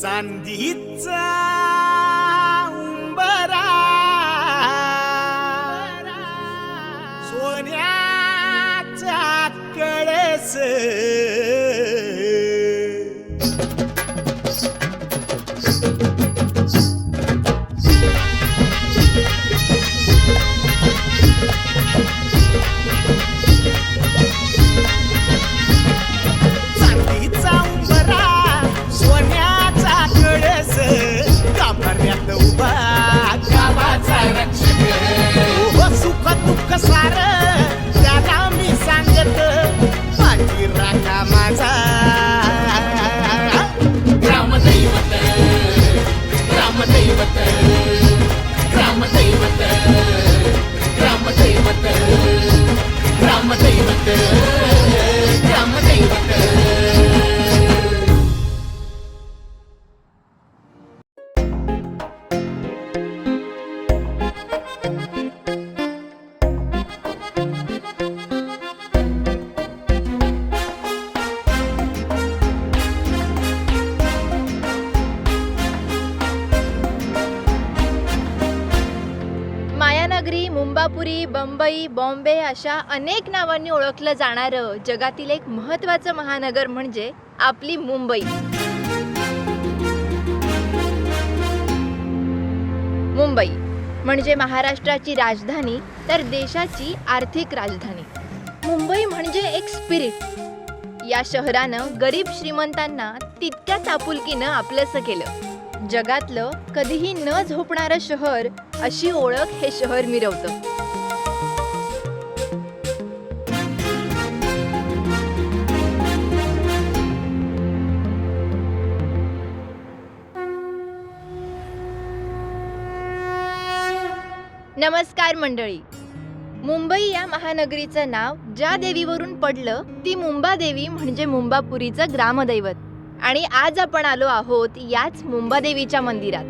चांदीचा उंबरा ग्रामदैवत ग्रामदैवत बॉम्बे अशा अनेक नावांनी ओळखलं जाणारं जगातील एक महत्त्वाचं महानगर म्हणजे आपली मुंबई. मुंबई म्हणजे महाराष्ट्राची राजधानी तर देशाची आर्थिक राजधानी. मुंबई म्हणजे एक स्पिरिट या शहरानं गरीब श्रीमंतांना तितक्याच आपुलकीनं आपलंसं केलं. जगातलं कधीही न झोपणारं शहर अशी ओळख हे शहर मिरवतं. नमस्कार मंडळी. मुंबई या महानगरीचं नाव ज्या देवीवरून पडलं ती मुंबादेवी म्हणजे मुंबापुरीचं ग्रामदैवत. आणि आज आपण आलो आहोत याच मुंबादेवीच्या मंदिरात.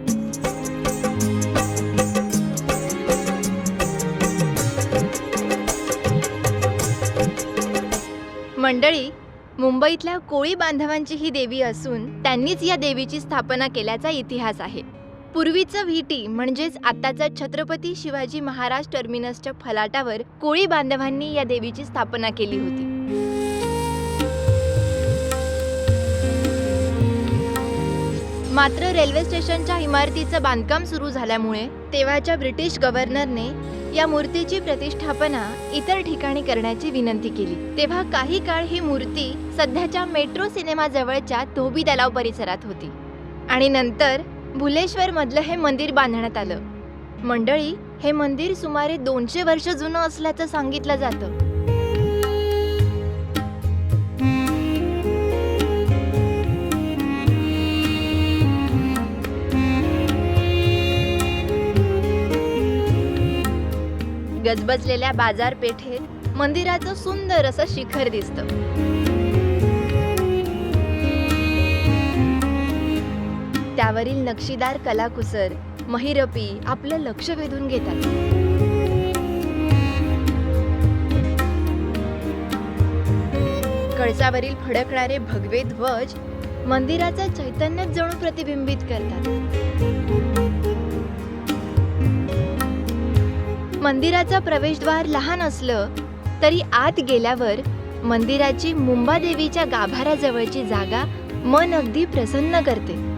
मंडळी मुंबईतल्या कोळी बांधवांची ही देवी असून त्यांनीच या देवीची स्थापना केल्याचा इतिहास आहे. पूर्वीचं व्हीटी म्हणजेच आताचा छत्रपती शिवाजी महाराज टर्मिनसच्या फलाटावर कोळी बांधवांनी या देवीची स्थापना केली होती. मात्र रेल्वे स्टेशनच्या इमारतीचं बांधकाम सुरू झाल्यामुळे तेव्हाच्या ब्रिटिश गव्हर्नरने या मूर्तीची प्रतिष्ठापना इतर ठिकाणी करण्याची विनंती केली. तेव्हा काही काळ ही मूर्ती सध्याच्या मेट्रो सिनेमाजवळच्या धोबी तलाव परिसरात होती. आणि नंतर भुलेश्वरमधलं हे मंदिर बांधण्यात आलं. मंडळी हे मंदिर सुमारे दोनशे वर्ष जुनं असल्याचं सांगितलं जातं. गजबजलेल्या बाजारपेठेत मंदिराचं सुंदर असं शिखर दिसतं. त्यावरील नक्षीदार कलाकुसर महिरपी आपलं लक्ष वेधून घेतात. कळसावरील फडकणारे भगवे ध्वज मंदिराचा चैतन्य जणू प्रतिबिंबित करतात. मंदिराचं प्रवेशद्वार लहान असलं तरी आत गेल्यावर मंदिराची मुंबादेवीच्या गाभाऱ्याजवळची जागा मन अगदी प्रसन्न करते.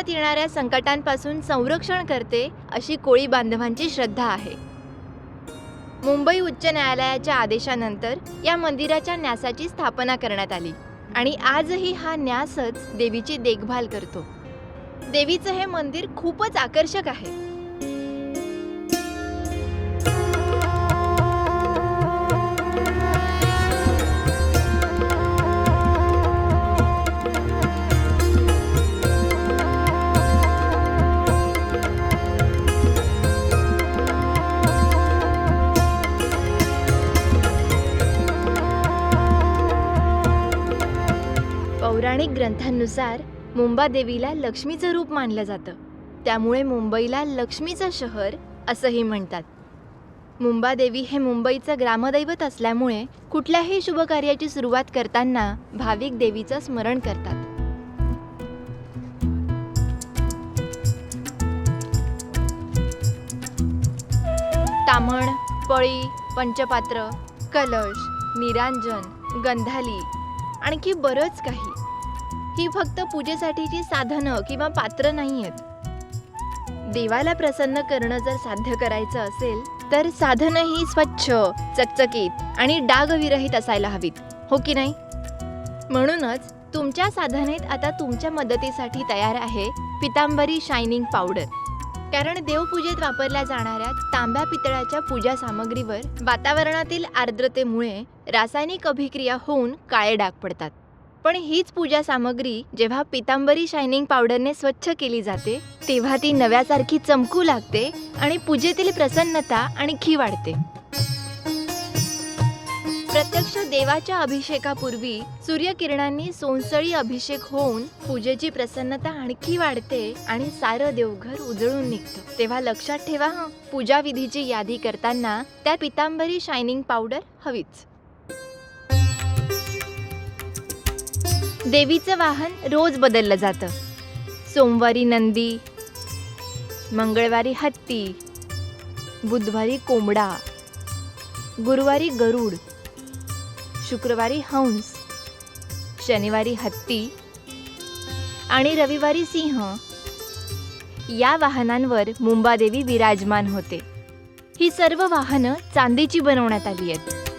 मुंबादेवी येणाऱ्या संकटांपासून संरक्षण करते अशी कोळी बांधवांची श्रद्धा आहे. मुंबई उच्च न्यायालयाच्या आदेशानंतर या मंदिराच्या न्यासाची स्थापना करण्यात आली आणि आजही हा न्यासच देवीची देखभाल करतो. देवीचं हे मंदिर खूपच आकर्षक आहे. कथांनुसार मुंबादेवीला लक्ष्मीचं रूप मानलं जातं. त्यामुळे मुंबईला लक्ष्मीचं शहर असंही म्हणतात. मुंबादेवी हे मुंबईचं ग्रामदैवत असल्यामुळे कुठल्याही शुभकार्याची सुरुवात करताना भाविक देवीचं स्मरण करतात. ताम्हण पळी पंचपात्र कलश निरांजन गंधाली आणखी बरंच काही. ती फक्त पूजेसाठीची साधनं किंवा पात्र नाही आहेत देवाला प्रसन्न करणं जर साध्य करायचं असेल तर साधनं ही स्वच्छ चकचकीत आणि डागविरहित असायला हवीत हो की नाही? म्हणूनच तुमच्या साधनेत आता तुमच्या मदतीसाठी तयार आहे पितांबरी शायनिंग पावडर. कारण देवपूजेत वापरल्या जाणाऱ्या तांब्या पितळाच्या पूजा सामग्रीवर वातावरणातील आर्द्रतेमुळे रासायनिक अभिक्रिया होऊन काळे डाग पडतात. पण हीच पूजा सामग्री जेव्हा पितांबरी शायनिंग पावडरने स्वच्छ केली जाते तेव्हा ती नव्यासारखी चमकू लागते आणि पूजेतील प्रसन्नता आणखी वाढते. प्रत्यक्ष देवाच्या अभिषेकापूर्वी सूर्यकिरणांनी सोनसळी अभिषेक होऊन पूजेची प्रसन्नता आणखी वाढते आणि सारं देवघर उजळून निघतं. तेव्हा लक्षात ठेवा हं, पूजा विधीची यादी करताना त्या पितांबरी शायनिंग पावडर हवीच. देवीचं वाहन रोज बदललं जातं. सोमवारी नंदी मंगळवारी हत्ती बुधवारी कोंबडा गुरुवारी गरुड शुक्रवारी हंस शनिवारी हत्ती आणि रविवारी सिंह. या वाहनांवर मुंबादेवी विराजमान होते. ही सर्व वाहनं चांदीची बनवण्यात आली आहेत.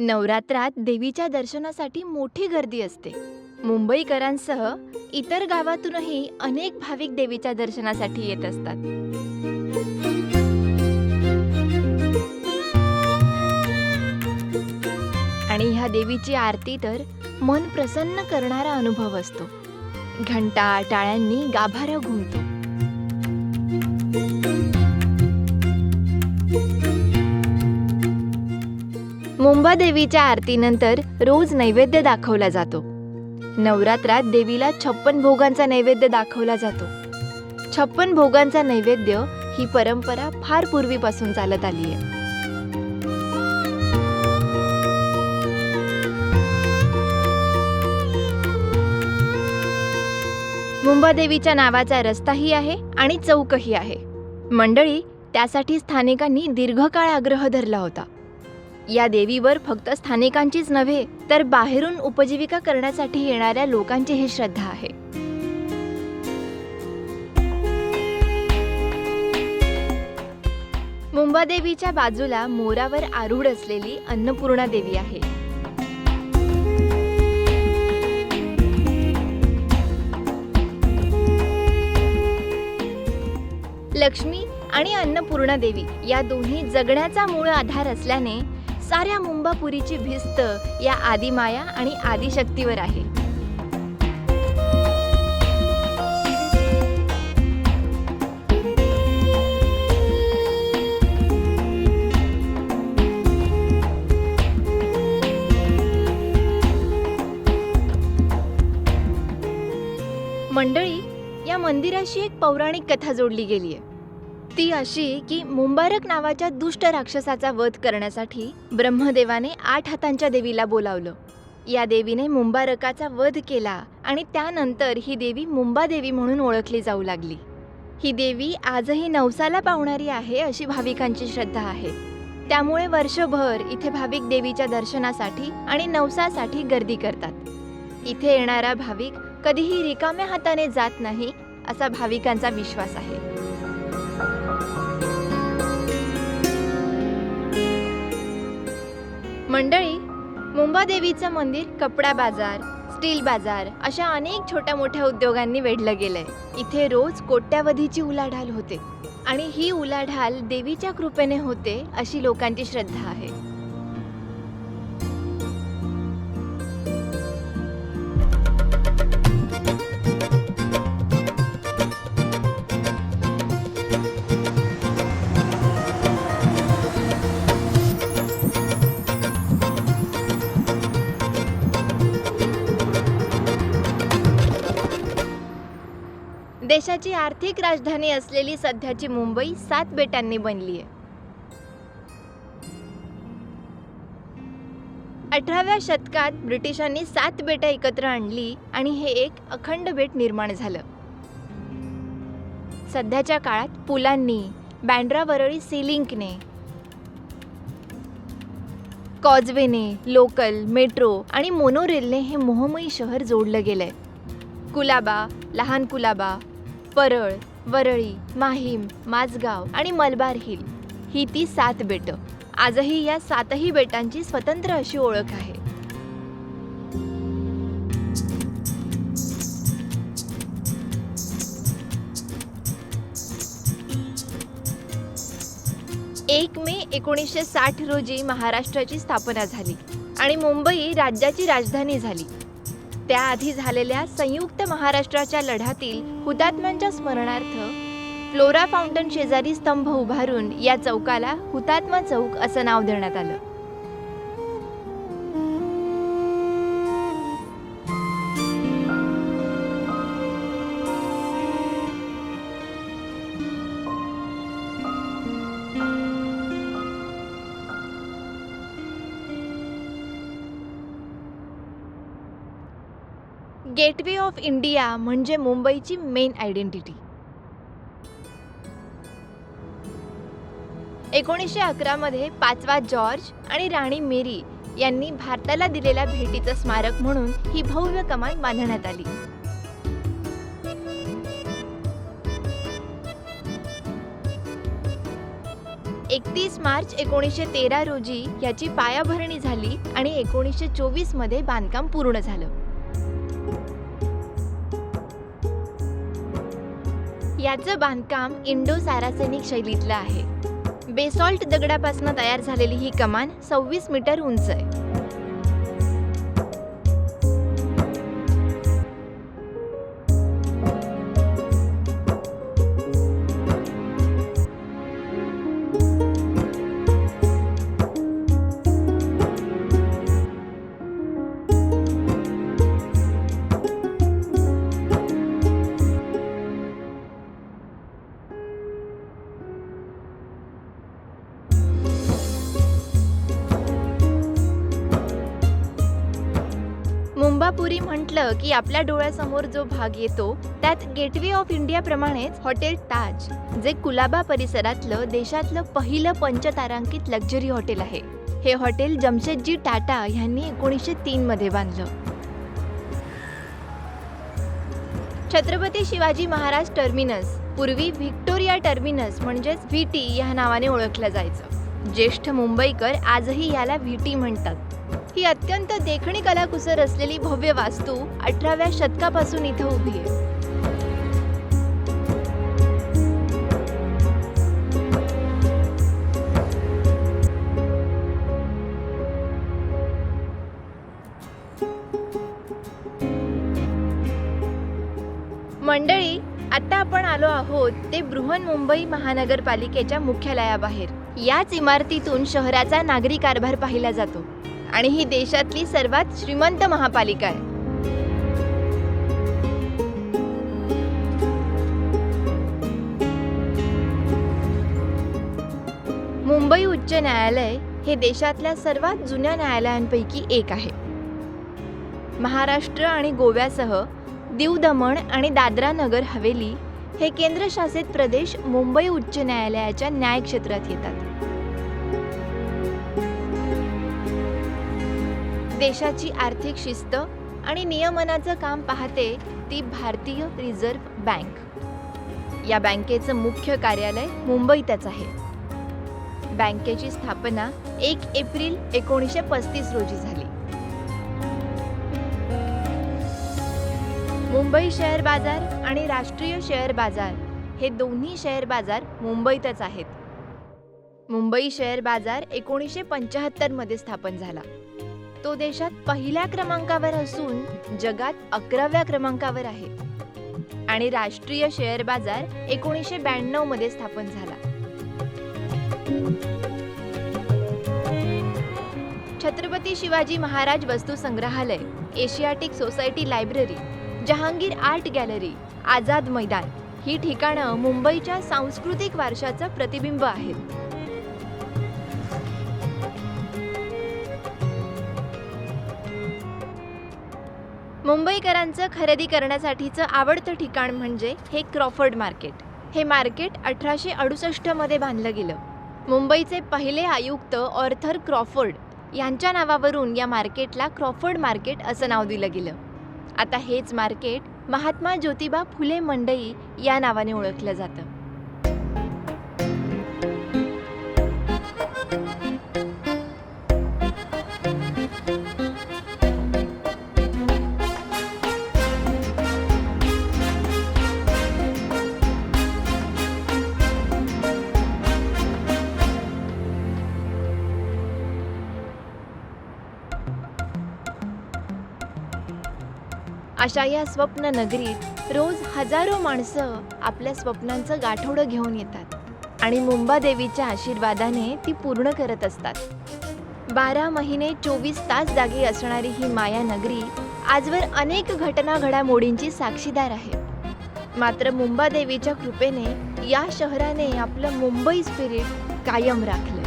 नवरात्रात देवीच्या दर्शनासाठी मोठी गर्दी असते. मुंबईकरांसह इतर गावातूनही अनेक भाविक देवीच्या दर्शनासाठी येत असतात. आणि ह्या देवीची आरती तर मन प्रसन्न करणारा अनुभव असतो. घंटा टाळ्यांनी गाभारा घुमतो. मुंबादेवीच्या आरतीनंतर रोज नैवेद्य दाखवला जातो. नवरात्रात देवीला छप्पन भोगांचा नैवेद्य दाखवला जातो. छप्पन भोगांचा नैवेद्य ही परंपरा फार पूर्वीपासून चालत आली आहे मुंबादेवीच्या नावाचा रस्ताही आहे आणि चौकही आहे. मंडळी त्यासाठी स्थानिकांनी दीर्घकाळ आग्रह धरला होता. या देवीवर फक्त स्थानिकांचीच नव्हे तर बाहेरून उपजीविका करण्यासाठी येणाऱ्या लोकांचीही श्रद्धा आहे. मुंबादेवीच्या बाजूला मोरावर आरूढ असलेली अन्नपूर्णा देवी आहे. लक्ष्मी आणि अन्नपूर्णा देवी या दोन्ही जगण्याचा मूळ आधार असल्याने साऱ्या मुंबापुरीची भिस्त या आदिमाया आणि आदिशक्तीवर आहे. मंडळी या मंदिराशी एक पौराणिक कथा जोडली गेली आहे ती अशी की मुंबारक नावाच्या दुष्ट राक्षसाचा वध करण्यासाठी ब्रह्मदेवाने आठ हातांच्या देवीला बोलावलं. या देवीने मुंबारकाचा वध केला आणि त्यानंतर ही देवी मुंबादेवी म्हणून ओळखली जाऊ लागली. ही देवी आजही नवसाला पावणारी आहे अशी भाविकांची श्रद्धा आहे. त्यामुळे वर्षभर इथे भाविक देवीच्या दर्शनासाठी आणि नवसासाठी गर्दी करतात. इथे येणारा भाविक कधीही रिकाम्या हाताने जात नाही असा भाविकांचा विश्वास आहे. मंडळी मुंबादेवीचं मंदिर कपडा बाजार स्टील बाजार अशा अनेक छोट्या मोठ्या उद्योगांनी वेढलं गेलंय. इथे रोज कोट्यावधीची उलाढाल होते आणि ही उलाढाल देवीच्या कृपेने होते अशी लोकांची श्रद्धा आहे. देशाची आर्थिक राजधानी असलेली सध्याची मुंबई सात बेटांनी बनली आहे. अठराव्या शतकात ब्रिटिशांनी सात बेटं एकत्र आणली आणि हे एक अखंड बेट निर्माण झालं. सध्याच्या काळात पुलांनी बँड्रा वरळी सिलिंकने कॉजवेने लोकल मेट्रो आणि मोनोरेलने हे मोहमयी शहर जोडलं गेलंय. कुलाबा लहान कुलाबा परळ वरळी माहीम माझगाव आणि मलबार हिल. ही ती सात बेटं. आजही या सातही बेटांची स्वतंत्र अशी ओळख आहे. एक मे एकोणीसशे साठ रोजी महाराष्ट्राची स्थापना झाली आणि मुंबई राज्याची राजधानी झाली. त्याआधी झालेल्या संयुक्त महाराष्ट्राच्या लढ्यातील हुतात्म्यांच्या स्मरणार्थ फ्लोरा फाउंटन शेजारी स्तंभ उभारून या चौकाला हुतात्मा चौक असं नाव देण्यात आलं. गेटवे ऑफ इंडिया म्हणजे मुंबईची मेन आयडेंटिटी. एकोणीसशे अकरामध्ये पाचवा जॉर्ज आणि राणी मेरी यांनी भारताला दिलेल्या भेटीचं स्मारक म्हणून ही भव्य कमान बांधण्यात आली. एकतीस मार्च एकोणीसशे तेरा रोजी याची पायाभरणी झाली आणि एकोणीसशे चोवीसमध्ये बांधकाम पूर्ण झालं. याचं बांधकाम इंडो सॅरासेनिक शैलीतलं आहे. बेसॉल्ट दगडापासून तयार झालेली ही कमान सव्वीस मीटर उंच आहे. म्हटलं की आपल्या डोळ्यासमोर जो भाग येतो त्यात गेटवे ऑफ इंडिया प्रमाणेच हॉटेल ताज जे कुलाबा परिसरातलं देशातलं पहिलं पंचतारांकित लक्झरी हॉटेल आहे. हे हॉटेल जमशेदजी टाटा यांनी एकोणीसशे तीन मध्ये बांधलं. छत्रपती शिवाजी महाराज टर्मिनस पूर्वी व्हिक्टोरिया टर्मिनस म्हणजेच व्ही टी या नावाने ओळखलं जायचं. ज्येष्ठ मुंबईकर आजही याला व्ही टी म्हणतात. ही अत्यंत देखणी कलाकुसर असलेली भव्य वास्तू अठराव्या शतकापासून इथं उभी आहे. मंडळी आता आपण आलो आहोत ते बृहन्मुंबई महानगरपालिकेच्या मुख्यालयाबाहेर. याच इमारतीतून शहराचा नागरी कारभार पाहिला जातो. आणि ही देशातली सर्वात श्रीमंत महापालिका आहे. मुंबई उच्च न्यायालय हे देशातल्या सर्वात जुन्या न्यायालयांपैकी एक आहे. महाराष्ट्र आणि गोव्यासह दीव दमण आणि दादरा नगर हवेली हे केंद्रशासित प्रदेश मुंबई उच्च न्यायालयाच्या न्यायक्षेत्रात येतात. देशाची आर्थिक शिस्त आणि नियमनाचं काम पाहते ती भारतीय रिझर्व्ह बँक. या बँकेचं मुख्य कार्यालय मुंबईतच आहे. बँकेची स्थापना एक एप्रिल एकोणीसशे पस्तीस रोजी झाली. मुंबई शेअर बाजार आणि राष्ट्रीय शेअर बाजार हे दोन्ही शेअर बाजार मुंबईतच आहेत. मुंबई शेअर बाजार एकोणीसशे पंच्याहत्तरमध्ये स्थापन झाला. तो देशात पहिल्या क्रमांकावर असून जगात अकराव्या क्रमांकावर आहे. आणि राष्ट्रीय शेअर बाजार एकोणीसशे ब्याण्णवमध्ये स्थापन झाला. Chhatrapati Shivaji Maharaj Vastu Sangrahalaya Asiatic society library Jehangir art gallery Azad Maidan ही ठिकाणं मुंबईच्या सांस्कृतिक वारशाचं प्रतिबिंब आहेत. मुंबईकरांचं खरेदी करण्यासाठीचं आवडतं ठिकाण म्हणजे हे क्रॉफर्ड मार्केट. हे मार्केट अठराशे अडुसष्टमध्ये बांधलं गेलं. मुंबईचे पहिले आयुक्त ऑर्थर क्रॉफर्ड यांच्या नावावरून या मार्केटला क्रॉफर्ड मार्केट असं नाव दिलं गेलं. आता हेच मार्केट महात्मा ज्योतिबा फुले मंडई या नावाने ओळखलं जातं. अशा या स्वप्न नगरीत रोज हजारो माणसं आपल्या स्वप्नांचं गाठोडं घेऊन येतात. आणि मुंबादेवीच्या आशीर्वादाने ती पूर्ण करत असतात. बारा महिने चोवीस तास जागी असणारी ही माया नगरी आजवर अनेक घटना घडामोडींची साक्षीदार आहे. मात्र मुंबादेवीच्या कृपेने या शहराने आपलं मुंबई स्पिरिट कायम राखलं.